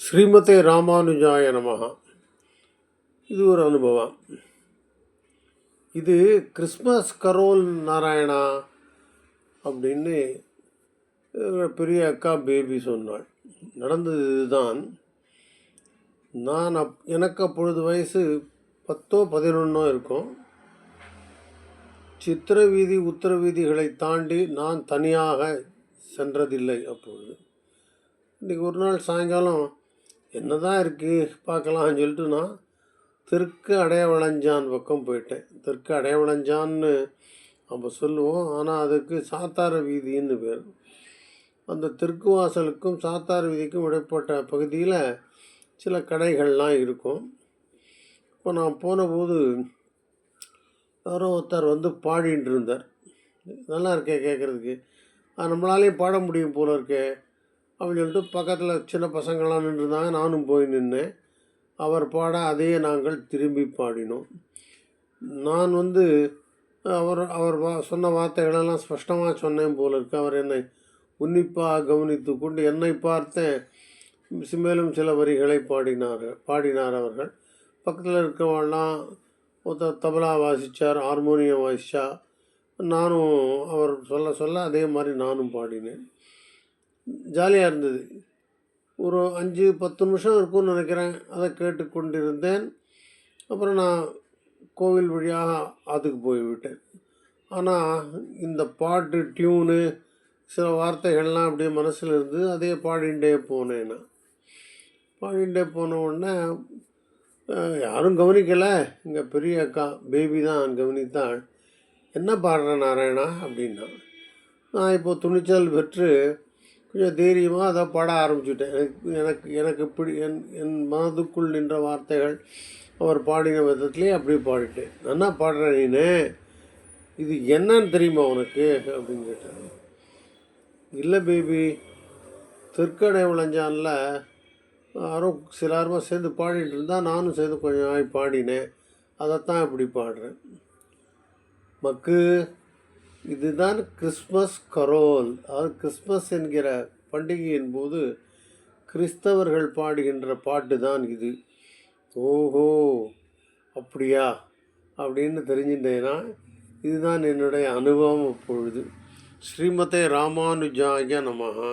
ஸ்ரீமதே ராமானுஜாய நமகா இது ஒரு அனுபவம். இது கிறிஸ்மஸ் கரோல் நாராயணா அப்படின்னு பெரிய அக்கா பேபி சொன்னாள். நடந்தது இதுதான். நான் அப் எனக்கு அப்பொழுது வயசு பத்தோ பதினொன்னோ இருக்கும். சித்திர வீதி உத்தர வீதிகளை தாண்டி நான் தனியாக சென்றதில்லை அப்பொழுது. இன்றைக்கி ஒரு நாள் சாயங்காலம் என்ன தான் இருக்குது பார்க்கலாம்னு சொல்லிட்டு நான் தெற்கு அடையவளஞ்சான் பக்கம் போயிட்டேன். தெற்கு அடையவளஞ்சான்னு நம்ம சொல்லுவோம். ஆனால் அதுக்கு சாத்தார வீதின்னு பேர். அந்த தெற்கு வாசலுக்கும் சாத்தார வீதிக்கும் இடைப்பட்ட பகுதியில் சில கடைகள்லாம் இருக்கும். இப்போ நான் போனபோது யாரோ ஒருத்தர் வந்து பாடிட்டு இருந்தார். நல்லா இருக்கே கேட்குறதுக்கு நம்மளாலேயும் பாட முடியும் போல இருக்கே. அப்படின்னு சொல்லிட்டு பக்கத்தில் சின்ன பசங்களாம் நின்றுருந்தாங்க நானும் போய் நின்றேன் அவர் பாட அதையே நாங்கள் திரும்பி பாடினோம். நான் வந்து அவர் அவர் வா சொன்ன வார்த்தைகளெல்லாம் ஸ்பஷ்டமாக சொன்னேன் போல இருக்கு. அவர் என்னை உன்னிப்பாக கவனித்து கொண்டு என்னை பார்த்தேன் மேலும் சில வரிகளை பாடினார் பாடினார் அவர்கள். பக்கத்தில் இருக்கவெல்லாம் ஒருத்தர் தபலா வாசித்தார் ஹார்மோனியம் வாசித்தா நானும் அவர் சொல்ல சொல்ல அதே மாதிரி நானும் பாடினேன். ஜாலியாக இருந்தது. ஒரு அஞ்சு பத்து நிமிஷம் இருக்கும்னு நினைக்கிறேன். அதை கேட்டு கொண்டிருந்தேன் அப்புறம் நான் கோவில் வழியாக அதுக்கு போய்விட்டேன். ஆனால் இந்த பாட்டு டியூனு சில வார்த்தைகள்லாம் அப்படியே மனசில் இருந்து அதே பாடிண்டே போனேன் நான். பாடிண்டே போன உடனே யாரும் கவனிக்கலை. இங்கே பெரிய அக்கா பேபி தான் கவனித்தாள். என்ன பாடுற நாராயணா? அப்படின்னா நான் இப்போ துணிச்சல் பெற்று கொஞ்சம் தைரியமாக அதை பாட ஆரம்பிச்சுட்டேன். எனக்கு எனக்கு பிடி இப்படி என் என் மனதுக்குள் நின்ற வார்த்தைகள் அவர் பாடின விதத்துலேயே அப்படியே பாடிட்டேன். நான் பாடுற நீனு? இது என்னன்னு தெரியுமா உனக்கு? அப்படின்னு கேட்டேன் இல்லை பேபி தெற்கடை விளைஞ்சான்ல யாரும் சிலாருமா சேர்ந்து பாடிட்டு இருந்தால் நானும் சேர்ந்து கொஞ்சம் நாள் பாடினேன். அதைத்தான் இப்படி பாடுறேன். மக்கு இதுதான் கிறிஸ்மஸ் கரோல். அதாவது கிறிஸ்மஸ் என்கிற பண்டிகையின் போது கிறிஸ்தவர்கள் பாடுகின்ற பாட்டு தான் இது. ஓஹோ அப்படியா? அப்படின்னு தெரிஞ்சுட்டேன்னா இதுதான் என்னுடைய அனுபவம் அப்பொழுது ஸ்ரீமதே ராமானுஜாய நமகா